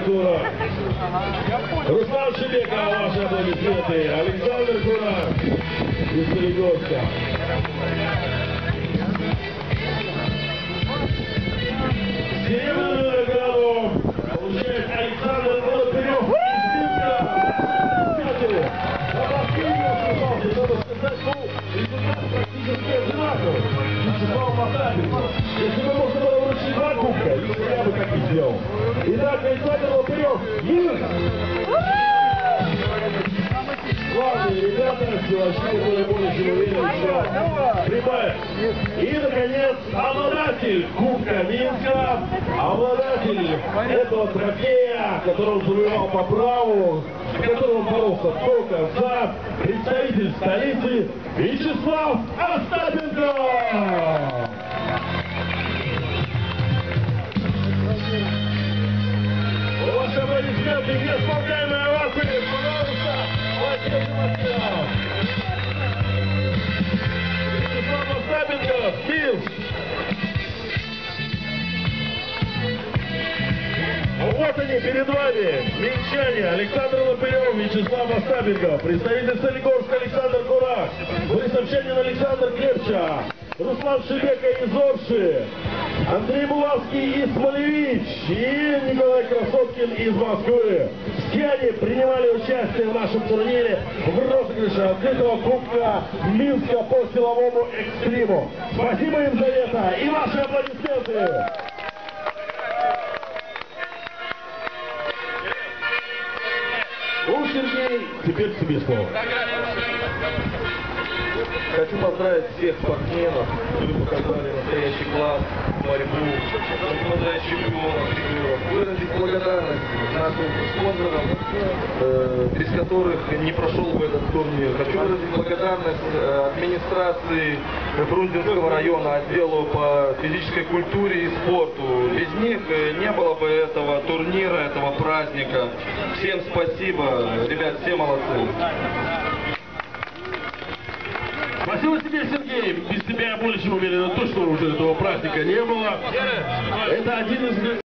Курак. Руслан Шебеков, ваши аплодисменты. Александр Курак из Солигорска. Серебряную награду получает Александр Волопырев из Минска. А вас не надо сказать, ну, результат практически одинаковый. Вячеслав Потапенко. Если бы можно было вручить два кубка, я бы так и сделал. Итак, Александр Волопырев, Минск. Славные ребята, силачи, которые чем уверены, что прибавят. И, наконец, обладатель Кубка Минска, обладатель этого трофея, который он завоевал по праву, с которым боролся до конца, представитель столицы Вячеслав Остапенко! Несполняемые овации, пожалуйста, Василий Маслов. Вячеслав Остапенко. Вот они перед вами, минчане, Александр Лопырев, Вячеслав Остапенко, представитель Солигорска Александр Курак, Борисовчанин Александр Клепча, Руслан Шебека из Орши, Андрей Булавский из Смолевич и Николай Красоткин из Москвы. Все они принимали участие в нашем турнире в розыгрыше открытого кубка Минска по силовому экстриму. Спасибо им за это и ваши аплодисменты! Ну, Сергей, теперь тебе слово. Хочу поздравить всех спортсменов, которые показали настоящий класс, борьбу. Поздравить чемпионов, призеров. Выразить благодарность нашим спонсорам, э, без которых не прошел бы этот турнир. Хочу выразить благодарность э, администрации Фрунзенского района, отделу по физической культуре и спорту. Без них э, не было бы этого турнира, этого праздника. Всем спасибо, ребят, все молодцы. Спасибо тебе, Сергей. Без тебя я более чем уверен, точно уже этого праздника не было. Это один из